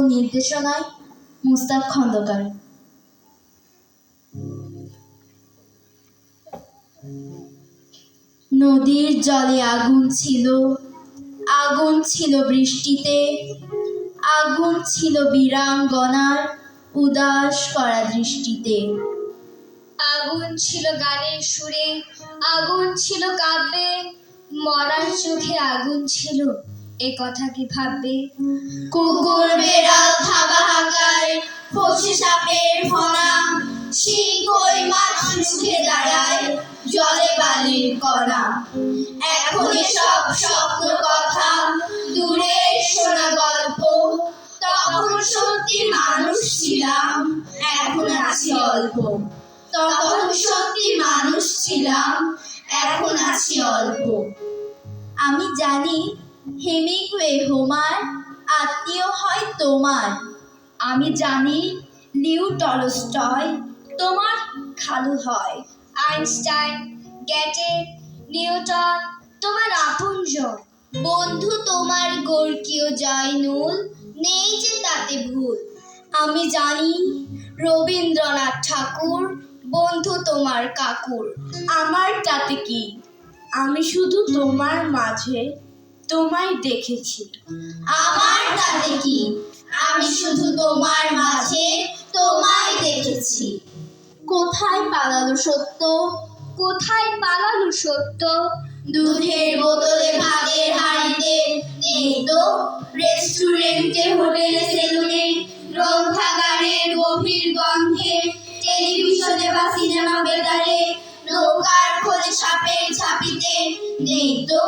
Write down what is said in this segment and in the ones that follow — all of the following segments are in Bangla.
নির্দেশনায় মুস্তাক খন্দকার। নদীর জলে আগুন ছিল আগুন ছিল বৃষ্টিতে, আগুন ছিল বীরাঙ্গনার উদাস করা দৃষ্টিতে। আগুন ছিল গানের সুরে, আগুন ছিল কাব্যে, মরার চোখে আগুন ছিল। এ কথা কি ভাববে? কুকুর বেড়াল থাবা হাকার ফসে সাপের ফনা মাছ মুখে দাঁড়ায়, জলে বালির কণা এখন সব স্বপ্ন কথা, দূরের শোনা গল্প। তখন সত্যি মানুষ ছিলাম, এখন আছি অল্প। তখন সত্যি মানুষ ছিলাম, এখন আছি অল্প। আমি জানি হেমিংওয়ে হোমার, আত্মীয় হয় তোমার। আমি জানি লিউ টলস্টয় তোমার খালু হয়। আইনস্টাইন গ্যাটে নিউটন, তোমার আপনজন। বন্ধু তোমার গোর্কীয় জয়নুল নেই যে তাতে ভুল। আমি জানি রবীন্দ্রনাথ ঠাকুর, বন্ধু তোমার কাকুর। আমার তাতে কি? আমি শুধু তোমার মাঝে তোমায় দেখেছি। আমার তাতে কি? আমি শুধু তোমার মাঝে তোমায় দেখেছি। কোথায় পালালো সত্য? কোথায় পালালো সত্য? দুধের বোতলে ভাগের হাড়িতে নেই তো রেস্টুরেন্টে হোটেলে সেলুনে গ্রন্থাগারের গভীর গন্ধে টেলিভিশনে বা সিনেমা বেতারে নৌকার খোঁজে সাপের ছাপিতে নেই তো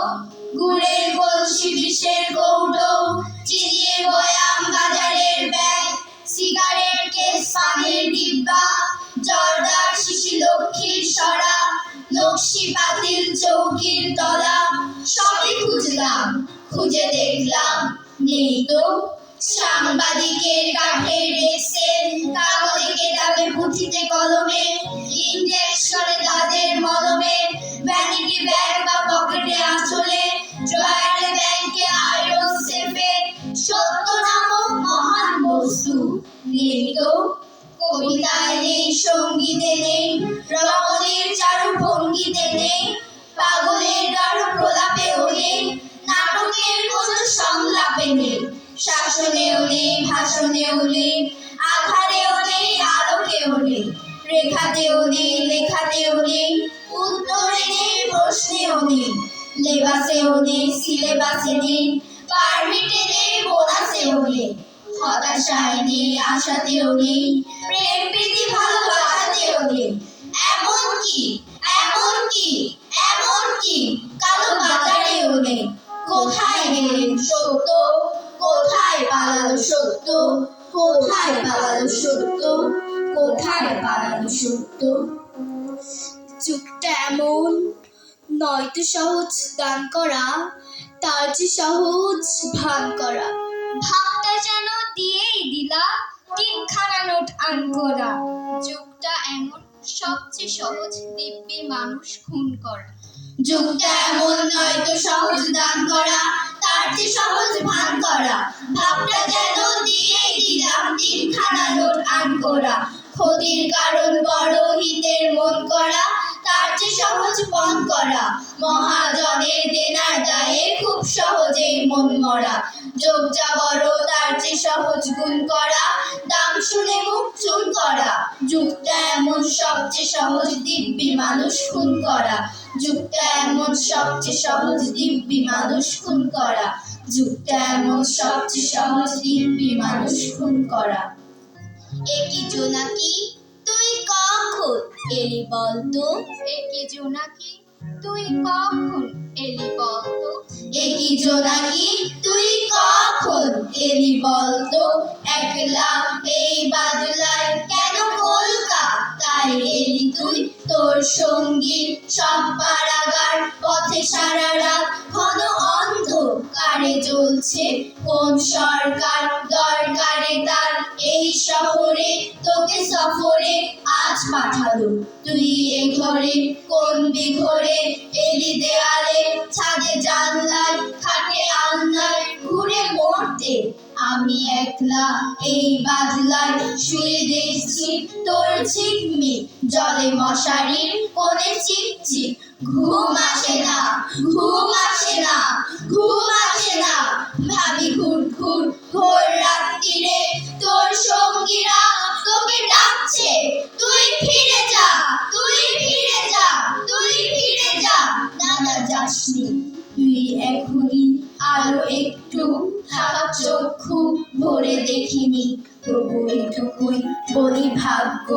সবই খুঁজে দেখলাম, নেই তো। সাংবাদিকের কাঠের রেসে কাগজে, কেতাবে, পুঁথিতে, কলমে ইঞ্জেকশনে তাদের মলমে ভ্যানিটি রেখাতেও নেই, লেখাতেও নেই, উত্তরে নেই, প্রশ্নেও নেই, লেবাসেও নেই, সিলেবাসে নেই, পারমিটে নেই, বোনাসেও নেই, হতাশায় নেই, আশাতেও নেই, প্রেম, প্রীতি, ভালোবাসাতেও নেই, এমন কি এমন কি এমন কি, কালো বাজারেও নেই, কোথায় গেলেন সত্য, কোথায় পালালো সত্য, কোথায় পালালো সত্য? কোথায় পালালো সত্য? যুগটা এমন নয়তো সহজ দান করা, তার যে সহজ ভান করা। ভাবটা যেন দিয়েই দিলা, তিনখানা নোট আনকোরা যুগটা এমন, সবচেয়ে সহজ দিব্যি মানুষ খুন করা। যুগটা এমন, নয় তো সহজ দান করা, তার যে সহজ ভান করা। ভাবটা যেন দিয়েই দিলাম, তিনখানা নোট আন করা। ক্ষতির কারণ বড় হিতের মন করা, তার যে সহজ পণ করা। মহাজনের দেনার দায়ে খুব সহজেই মন মরা। যোগ যা বড় তার যে সহজ গুণ করা। দাম শুনে মুখ চুন করা। যুগটা এমন সবচেয়ে সহজ দিব্যি মানুষ খুন করা। যুগটা এমন সবচেয়ে সহজ দিব্যি মানুষ খুন করা। যুগটা এমন সবচেয়ে সহজ দিব্যি মানুষ খুন করা। একই জোনাকি তুই কখন এলি বলতো একে জোনাকি তুই কখন এলি বলতো একি জোনাকি তুই কখন এলি বলতো একলা এই বাদলায় এলি তুই। তোর সঙ্গী সব পথে সারা রাত ঘন অন্ধকারে জ্বলছে। কোন সরকার দরকারে তার এই শহরে? তোকে সফরে আজ পাঠালো। তুই এ ঘরে কোন বিঘরে আমি একলা এই বাদলায় শুয়ে দেখছি। তোর ঝিকমি জলে মশারির কোণে চিকচিক। ঘুম আসে না, ঘুম আসে না, ঘুম আসে না। ভাবি ঘুর ঘুর একটু থাকা চক্ষু ভরে দেখিনি। তবু এটুকুই বলি ভাগ্য,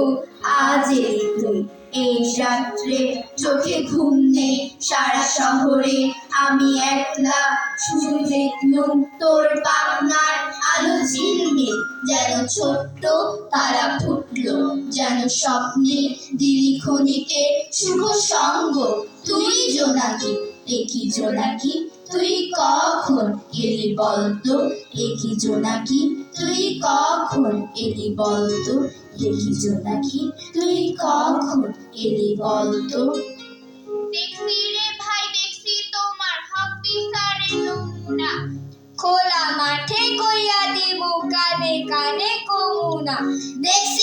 আজ এলি তুই এই রাত্রে চোখে ঘুম নেই, সারা শহরে আমি একলা। শুধু দেখলুম তোর পাখনার আলো ঝিলমিল, যেন ছোট্ট তারা ফুটলো, যেন স্বপ্নে দিলি ক্ষণিকে শুভ সঙ্গ। তুই জোনাকি একই জোনাকি? তুই কখন এলি বলতো? একই জোনাকি তুই কখন এলি বলতো? একই জোনাকি তুই কখন এলি বলতো? দেখছি রে ভাই, দেখছি তোমার হব্বি সারে নমুনা। খোলা মাঠে কইয়া দিব কানে কানে কমুনা। দেখছি